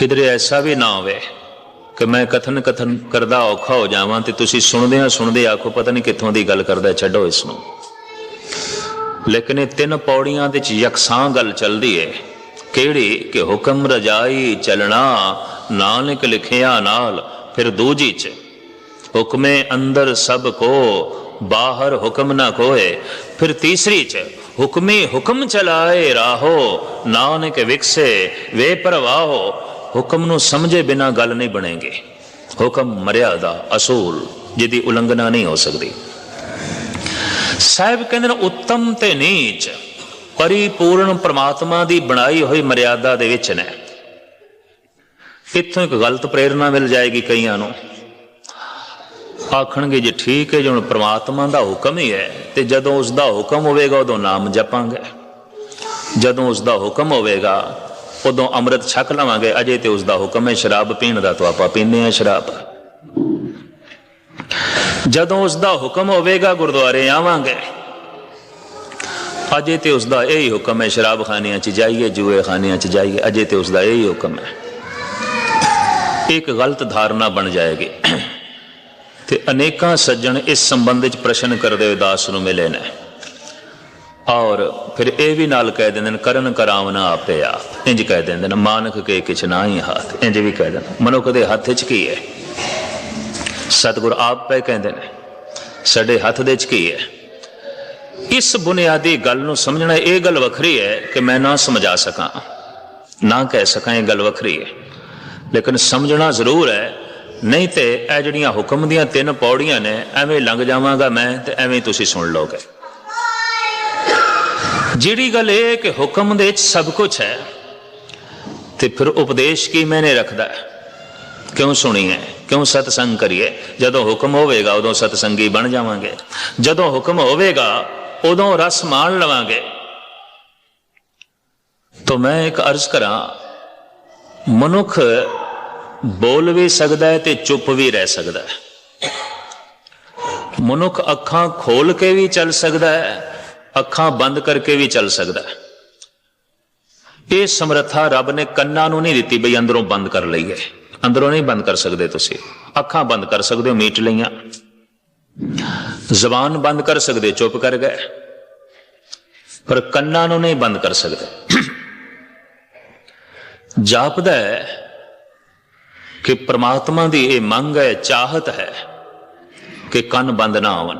ਕਿਧਰੇ ਐਸਾ ਵੀ ਨਾ ਹੋਵੇ ਕਿ ਮੈਂ ਕਥਨ ਕਥਨ ਕਰਦਾ ਔਖਾ ਹੋ ਜਾਵਾਂ ਤੇ ਤੁਸੀਂ ਸੁਣਦੇ ਆ ਸੁਣਦੇ ਆਖੋ ਪਤਾ ਨਹੀਂ ਕਿੱਥੋਂ ਦੀ ਗੱਲ ਕਰਦਾ ਛੱਡੋ ਇਸ ਨੂੰ। ਲੇਕਿਨ ਇਹ ਤਿੰਨ ਪੌੜੀਆਂ ਦੇ ਚ ਯਕਸਾਂ ਗੱਲ ਚੱਲਦੀ ਏ। ਕਿਹੜੀ ਕਿ ਹੁਕਮ ਰਜਾਈ ਚਲਣਾ, ਨਾਨਕ ਲਿਖਿਆ ਨਾਲ, ਫਿਰ ਦੂਜੀ ਚ। ਹੁਕਮੇ ਅੰਦਰ ਸਭ ਕੋ, ਬਾਹਰ ਹੁਕਮ ਨਾ ਕੋਏ। ਫਿਰ ਤੀਸਰੀ ਚ, ਹੁਕਮੇ ਹੁਕਮ ਚਲਾਏ ਰਾਹੋ, ਨਾਨਕ ਵਿਕਸੇ, ਵੇ ਪਰਵਾਹੋ ਹੁਕਮ ਨੂੰ ਸਮਝੇ ਬਿਨਾ ਗੱਲ ਨਹੀਂ ਬਣੇਗੀ। ਹੁਕਮ ਮਰਿਆਦਾ ਅਸੂਲ, ਜਿਹਦੀ ਉਲੰਘਣਾ ਨਹੀਂ ਹੋ ਸਕਦੀ। ਸਾਹਿਬ ਕਹਿੰਦੇ ਨੇ, ਉੱਤਮ ਤੇ ਨੀਚ, ਪਰਿਪੂਰਨ ਪ੍ਰਮਾਤਮਾ ਦੀ ਬਣਾਈ ਹੋਈ ਮਰਿਆਦਾ ਦੇ ਵਿੱਚ ਨੇ। ਇੱਥੋਂ ਇੱਕ ਗਲਤ ਪ੍ਰੇਰਣਾ ਮਿਲ ਜਾਏਗੀ ਕਈਆਂ ਨੂੰ। ਆਖਣਗੇ, ਜੇ ਠੀਕ ਹੈ ਜੇ, ਹੁਣ ਪ੍ਰਮਾਤਮਾ ਦਾ ਹੁਕਮ ਹੀ ਹੈ, ਤੇ ਜਦੋਂ ਉਸ ਦਾ ਹੁਕਮ ਹੋਵੇਗਾ, ਉਦੋਂ ਨਾਮ ਜਪਾਂਗੇ। ਜਦੋਂ ਉਸ ਦਾ ਹੁਕਮ ਹੋਵੇਗਾ ਉਦੋਂ ਅੰਮ੍ਰਿਤ ਛਕ ਲਵਾਂਗੇ, ਅਜੇ ਤੇ ਉਸ ਦਾ ਹੁਕਮ ਹੈ, ਸ਼ਰਾਬ ਪੀਣ ਦਾ ਤਾਂ ਆਪਾਂ ਪੀਂਦੇ ਹਾਂ ਸ਼ਰਾਬ। ਜਦੋਂ ਉਸ ਦਾ ਹੁਕਮ ਹੋਵੇਗਾ, ਗੁਰਦੁਆਰੇ ਆਵਾਂਗੇ। ਅਜੇ ਤੇ ਉਸ ਦਾ ਇਹੀ ਹੁਕਮ ਹੈ, ਸ਼ਰਾਬ ਖਾਨਿਆਂ 'ਚ ਜਾਈਏ, ਜੂਏ ਖਾਨਿਆਂ 'ਚ ਜਾਈਏ, ਅਜੇ ਤੇ ਉਸ ਦਾ ਇਹੀ ਹੁਕਮ ਹੈ। ਇੱਕ ਗਲਤ ਧਾਰਨਾ ਬਣ ਜਾਏਗੀ। ਤੇ ਅਨੇਕਾਂ ਸੱਜਣ ਇਸ ਸੰਬੰਧ ਵਿੱਚ ਪ੍ਰਸ਼ਨ ਕਰਦੇ ਹੋਏ ਦਾਸ ਨੂੰ ਮਿਲੇ ਨੇ। ਔਰ ਫਿਰ ਇਹ ਵੀ ਨਾਲ ਕਹਿ ਦਿੰਦੇ ਨੇ, ਕਰਨ ਕਰਾਵਨਾ ਆਪੇ ਆਪ ਇੰਜ ਕਹਿ ਦਿੰਦੇ ਨੇ, ਮਾਨਕ ਕੇ ਕਿਛ ਨਾ ਹੀ ਹੱਥ। ਇੰਜ ਵੀ ਕਹਿ ਦਿੰਦੇ ਮਨੁੱਖ ਦੇ ਹੱਥ 'ਚ ਕੀ ਹੈ? ਸਤਿਗੁਰ ਆਪ ਪੈ ਕਹਿੰਦੇ ਨੇ, ਸਾਡੇ ਹੱਥ ਦੇ ਵਿੱਚ ਕੀ ਹੈ? ਇਸ ਬੁਨਿਆਦੀ ਗੱਲ ਨੂੰ ਸਮਝਣਾ, ਇਹ ਗੱਲ ਵੱਖਰੀ ਹੈ ਕਿ ਮੈਂ ਨਾ ਸਮਝਾ ਸਕਾਂ। ਨਾ ਕਹਿ ਸਕਾਂ, ਇਹ ਗੱਲ ਵੱਖਰੀ ਹੈ। ਲੇਕਿਨ ਸਮਝਣਾ ਜ਼ਰੂਰ ਹੈ, ਨਹੀਂ ਤੇ ਇਹ ਜਿਹੜੀਆਂ ਹੁਕਮ ਦੀਆਂ ਤਿੰਨ ਪੌੜੀਆਂ ਨੇ, ਐਵੇਂ ਲੰਘ ਜਾਵਾਂਗਾ ਮੈਂ ਤੇ ਐਵੇਂ ਤੁਸੀਂ ਸੁਣ ਲਓਗੇ। ਜਿਹੜੀ ਗੱਲ ਇਹ ਹੈ ਕਿ ਹੁਕਮ ਦੇ ਵਿੱਚ ਸਭ ਕੁਝ ਹੈ, ਤੇ ਫਿਰ ਉਪਦੇਸ਼ ਕੀ ਮੈਨੇ ਰੱਖਦਾ ਕਿਉਂ ਸੁਣੀਏ, ਕਿਉਂ ਸਤਸੰਗ ਕਰੀਏ? ਜਦੋਂ ਹੁਕਮ ਹੋਵੇਗਾ, ਉਦੋਂ ਸਤਸੰਗੀ ਬਣ ਜਾਵਾਂਗੇ। ਜਦੋਂ ਹੁਕਮ ਹੋਵੇਗਾ, ਉਦੋਂ ਰਸ ਮਾਣ ਲਵਾਂਗੇ। ਤਾਂ ਮੈਂ ਇੱਕ ਅਰਜ਼ ਕਰਾਂ, ਮਨੁੱਖ ਬੋਲ ਵੀ ਸਕਦਾ ਹੈ ਤੇ ਚੁੱਪ ਵੀ ਰਹਿ ਸਕਦਾ ਹੈ। ਮਨੁੱਖ ਅੱਖਾਂ ਖੋਲ ਕੇ ਵੀ ਚੱਲ ਸਕਦਾ ਹੈ ਅੱਖਾਂ ਬੰਦ ਕਰਕੇ ਵੀ ਚੱਲ ਸਕਦਾ ਇਹ ਸਮਰੱਥਾ ਰੱਬ ਨੇ ਕੰਨਾਂ ਨੂੰ ਨਹੀਂ ਦਿੱਤੀ ਬਈ ਅੰਦਰੋਂ ਬੰਦ ਕਰ ਲਈਏ ਅੰਦਰੋਂ ਨਹੀਂ ਬੰਦ ਕਰ ਸਕਦੇ ਤੁਸੀਂ। ਅੱਖਾਂ ਬੰਦ ਕਰ ਸਕਦੇ ਹੋ, ਮੀਟ ਲਈਆਂ। ਜ਼ਬਾਨ ਬੰਦ ਕਰ ਸਕਦੇ, ਚੁੱਪ ਕਰ ਗਏ। ਪਰ ਕੰਨਾਂ ਨੂੰ ਨਹੀਂ ਬੰਦ ਕਰ ਸਕਦੇ। ਜਾਪਦਾ ਹੈ ਕਿ ਪ੍ਰਮਾਤਮਾ ਦੀ ਇਹ ਮੰਗ ਹੈ, ਚਾਹਤ ਹੈ ਕਿ ਕੰਨ ਬੰਦ ਨਾ ਹੋਣ।